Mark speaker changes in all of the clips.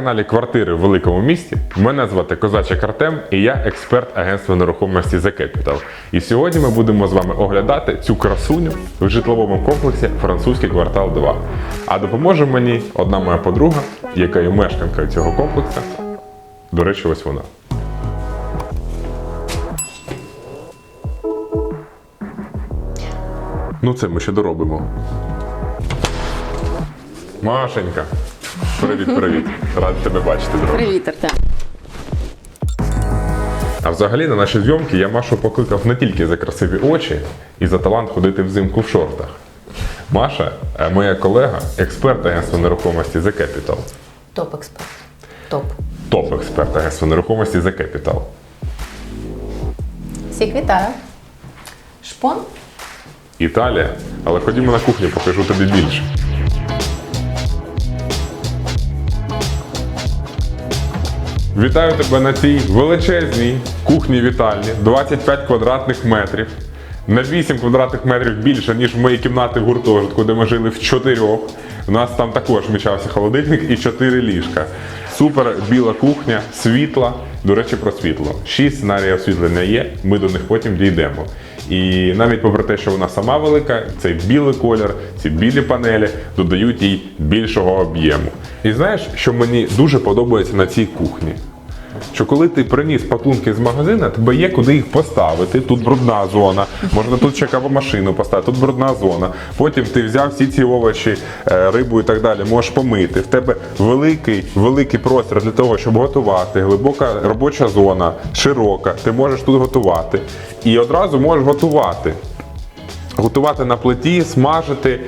Speaker 1: каналі Квартири в великому місті. Мене звати Козачик Артем і я експерт агентства нерухомості The Capital. І сьогодні ми будемо з вами оглядати цю красуню в житловому комплексі Французький квартал 2. А допоможе мені одна моя подруга, яка є мешканкою цього комплексу. До речі, ось вона. Ну, це ми ще доробимо. Машенька. Привіт, привіт. Радий тебе бачити, друг.
Speaker 2: Привіт, Артем.
Speaker 1: А взагалі на наші зйомки я Машу покликав не тільки за красиві очі і за талант ходити взимку в шортах. Маша, е, моя колега, експерт агентства нерухомості The Capital.
Speaker 2: Топ-експерт. Топ.
Speaker 1: Топ-експерт агентства нерухомості The Capital.
Speaker 2: Всіх вітаю. Шпон?
Speaker 1: Італія. Але ходімо на кухню, покажу тобі більше. Вітаю тебе на цій величезній кухні вітальні 25 квадратних метрів. На 8 квадратних метрів більше, ніж мої кімнати в гуртожитку, де ми жили в чотирьох. У нас там також вмічався холодильник і 4 ліжка. Супер біла кухня, світла. До речі, про світло. Шість сценаріїв освітлення є, ми до них потім дійдемо. І навіть попри те, що вона сама велика, цей білий колір, ці білі панелі додають їй більшого об'єму. І знаєш, що мені дуже подобається на цій кухні? Що коли ти приніс пакунки з магазина, тебе є куди їх поставити. Тут брудна зона, можна тут ще кавомашину поставити, тут брудна зона. Потім ти взяв всі ці овочі, е, рибу і так далі, можеш помити. В тебе великий, великий простір для того, щоб готувати, глибока робоча зона, широка. Ти можеш тут готувати. І одразу можеш готувати. Готувати на плиті, смажити.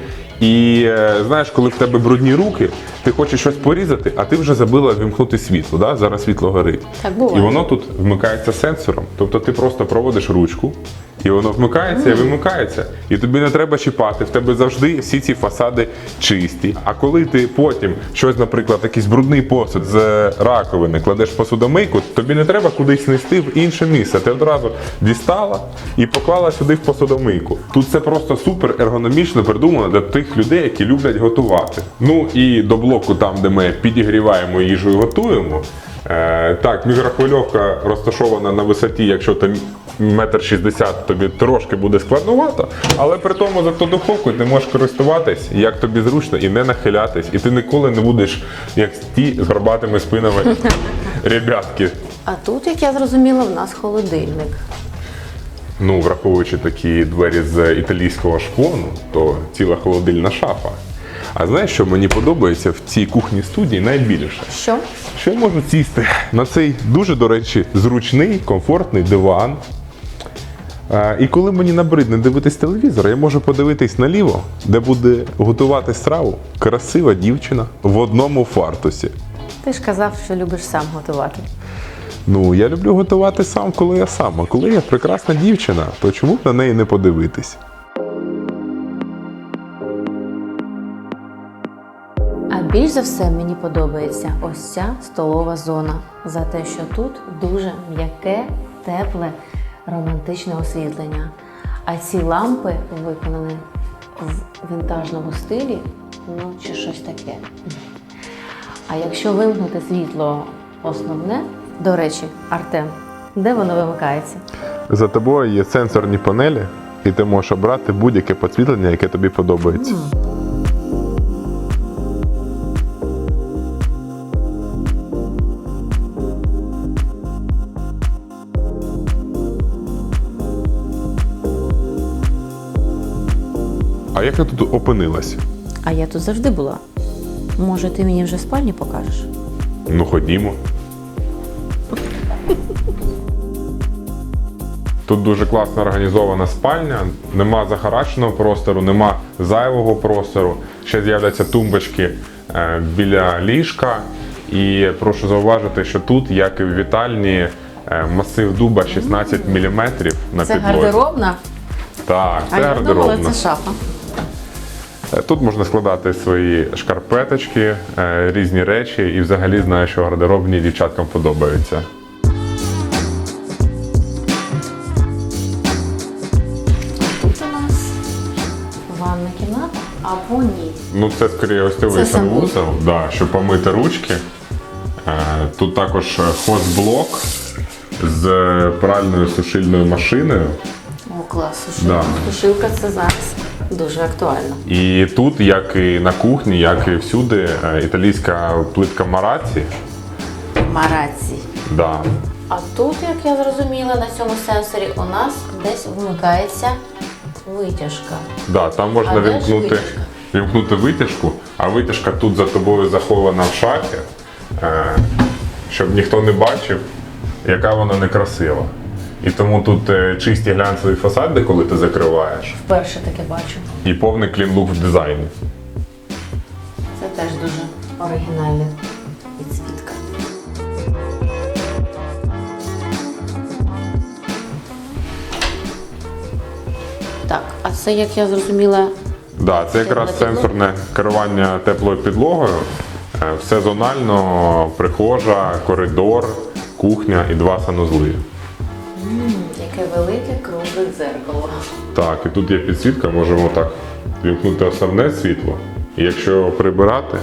Speaker 1: І е, знаєш, коли в тебе брудні руки, ти хочеш щось порізати, а ти вже забила вімкнути світло. Да? Зараз світло горить.
Speaker 2: Так буває.
Speaker 1: І воно тут вмикається сенсором. Тобто ти просто проводиш ручку, і воно вмикається і вимикається. І тобі не треба чіпати. В тебе завжди всі ці фасади чисті. А коли ти потім щось, наприклад, якийсь брудний посуд з раковини кладеш в посудомийку, тобі не треба кудись нести в інше місце. Ти одразу дістала і поклала сюди в посудомийку. Тут це просто супер ергономічно придумано для тих людей, які люблять готувати. Ну і до блоку, там, де ми підігріваємо їжу і готуємо. Е, так, мікрохвильовка розташована на висоті, якщо ти метр шістдесят, тобі трошки буде складновато, але при тому за ту духовку ти можеш користуватись, як тобі зручно, і не нахилятись, і ти ніколи не будеш як ті з горбатими спинами ребятки.
Speaker 2: А тут, як я зрозуміла, в нас холодильник.
Speaker 1: Ну, враховуючи такі двері з італійського шпону, то ціла холодильна шафа. А знаєш, що мені подобається в цій кухні студії найбільше?
Speaker 2: Що?
Speaker 1: Що я можу сісти на цей дуже, до речі, зручний, комфортний диван. І коли мені набридне дивитись телевізор, я можу подивитись наліво, де буде готувати страву красива дівчина в одному фартусі.
Speaker 2: Ти ж казав, що любиш сам готувати.
Speaker 1: Ну, я люблю готувати сам, коли я сам. А коли я прекрасна дівчина, то чому б на неї не подивитись?
Speaker 2: А більш за все мені подобається ось ця столова зона. За те, що тут дуже м'яке, тепле, романтичне освітлення. А ці лампи виконані в вінтажному стилі, ну чи щось таке. А якщо вимкнути світло основне, до речі, Артем, де воно вимикається?
Speaker 1: За тобою є сенсорні панелі, і ти можеш обрати будь-яке підсвітлення, яке тобі подобається. А як ти тут опинилась?
Speaker 2: А я тут завжди була. Може, ти мені вже спальню покажеш?
Speaker 1: Ну, ходімо. Тут дуже класно організована спальня, нема захараченого простору, нема зайвого простору. Ще з'являться тумбочки е, біля ліжка. І прошу зауважити, що тут, як і в вітальні, е, масив дуба 16 мм на
Speaker 2: Це гардеробна,
Speaker 1: Так, це
Speaker 2: а я думала, це шафа.
Speaker 1: Е, Тут можна складати свої шкарпеточки, е, різні речі, і взагалі знаю, що гардеробні дівчаткам подобаються.
Speaker 2: Тут у нас ванна кімната, або ні.
Speaker 1: Ну, це скоріше ось санвузол, да, щоб помити ручки. Е, Тут також хозблок з пральною сушильною машиною.
Speaker 2: Клас, сушилка.
Speaker 1: Да.
Speaker 2: Сушилка це зараз дуже актуально.
Speaker 1: І тут, як і на кухні, як і всюди, е, італійська плитка мараці.
Speaker 2: Мараці.
Speaker 1: Да.
Speaker 2: А тут, як я зрозуміла, на цьому сенсорі у нас десь вмикається витяжка.
Speaker 1: Да, там можна
Speaker 2: А де
Speaker 1: вімкнути,
Speaker 2: витяжка?
Speaker 1: вімкнути витяжку, а витяжка тут за тобою захована в шафі, е, щоб ніхто не бачив, яка вона некрасива. І тому тут е, чисті глянцеві фасади, коли ти закриваєш,
Speaker 2: Вперше таке бачу.
Speaker 1: і повний клін-лук в дизайні.
Speaker 2: Це теж дуже оригінальна підсвітка. Так, а це, як я зрозуміла,
Speaker 1: Да, це якраз сенсорне керування теплою підлогою. Е, Все зонально, прихожа, коридор, кухня і два санузли.
Speaker 2: Яке велике кругле дзеркало.
Speaker 1: Так, і тут є підсвітка, можемо так вімкнути основне світло. І якщо прибирати,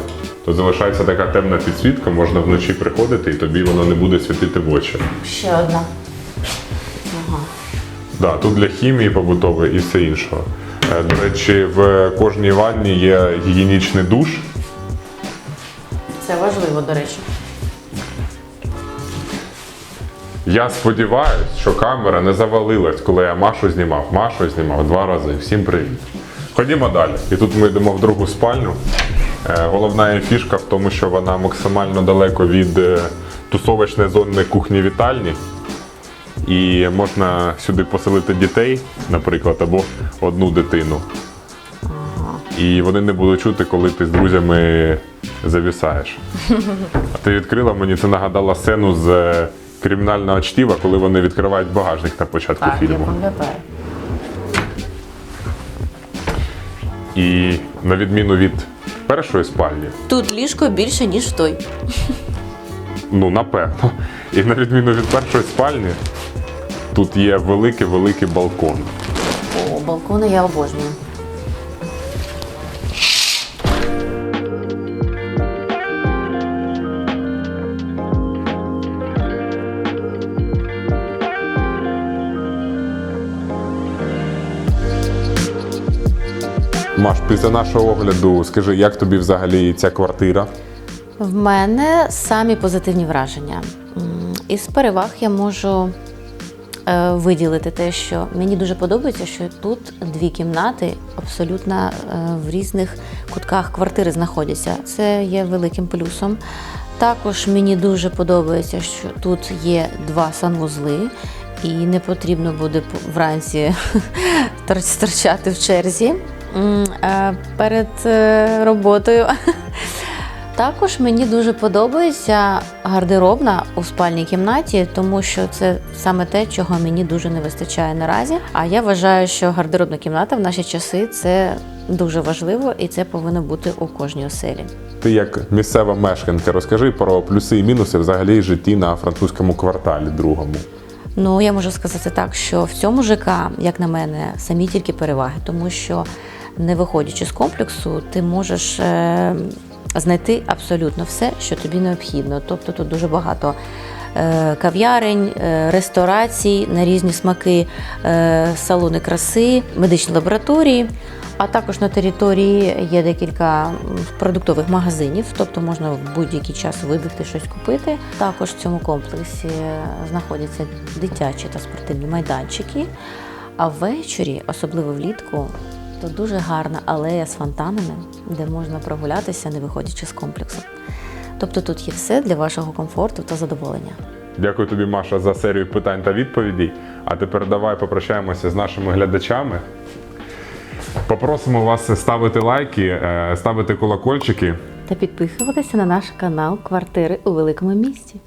Speaker 1: то залишається така темна підсвітка, можна вночі приходити і тобі воно не буде світити в очі.
Speaker 2: Ще одна. Ага.
Speaker 1: Да, тут для хімії побутової і все іншого. Е, До речі, в кожній ванні є гігієнічний душ.
Speaker 2: Це важливо, до речі.
Speaker 1: Я сподіваюся, що камера не завалилась, коли я Машу знімав. Машу знімав два рази. Всім привіт. Ходімо далі. І тут ми йдемо в другу спальню. Е, Головна її фішка в тому, що вона максимально далеко від е, тусовочної зони кухні вітальні. І можна сюди поселити дітей, наприклад, або одну дитину. І вони не будуть чути, коли ти з друзями завісаєш. А ти відкрила мені це нагадала сцену з е, кримінального чтіва, коли вони відкривають багажник на початку
Speaker 2: Так, я
Speaker 1: фільму.
Speaker 2: пам'ятаю.
Speaker 1: І на відміну від першої спальні,
Speaker 2: Тут ліжко більше, ніж в той.
Speaker 1: ну напевно, і на відміну від першої спальні, тут є великий-великий балкон.
Speaker 2: О, балкони я обожнюю.
Speaker 1: Маш, після нашого огляду, скажи, як тобі взагалі ця квартира?
Speaker 2: В мене самі позитивні враження. Із переваг я можу е, виділити те, що мені дуже подобається, що тут дві кімнати абсолютно е, в різних кутках квартири знаходяться. Це є великим плюсом. Також мені дуже подобається, що тут є два санвузли, і не потрібно буде вранці тор- сторчати в черзі перед е, роботою. Також мені дуже подобається гардеробна у спальній кімнаті, тому що це саме те, чого мені дуже не вистачає наразі. А я вважаю, що гардеробна кімната в наші часи це дуже важливо і це повинно бути у кожній оселі.
Speaker 1: Ти як місцева мешканка, розкажи про плюси і мінуси взагалі житті на французькому кварталі другому.
Speaker 2: Ну, я можу сказати так, що в цьому ЖК, як на мене, самі тільки переваги, тому що не виходячи з комплексу, ти можеш е, знайти абсолютно все, що тобі необхідно. Тобто тут дуже багато е, кав'ярень, е, ресторацій на різні смаки, салони краси, медичні лабораторії. А також на території є декілька продуктових магазинів, тобто можна в будь-який час вибігти щось купити. Також в цьому комплексі знаходяться дитячі та спортивні майданчики. А ввечері, особливо влітку, то дуже гарна алея з фонтанами, де можна прогулятися, не виходячи з комплексу. Тобто тут є все для вашого комфорту та задоволення.
Speaker 1: Дякую тобі, Маша, за серію питань та відповідей. А тепер давай попрощаємося з нашими глядачами. Попросимо вас ставити лайки, е, ставити колокольчики.
Speaker 2: Та підписуватися на наш канал Квартири у великому місті.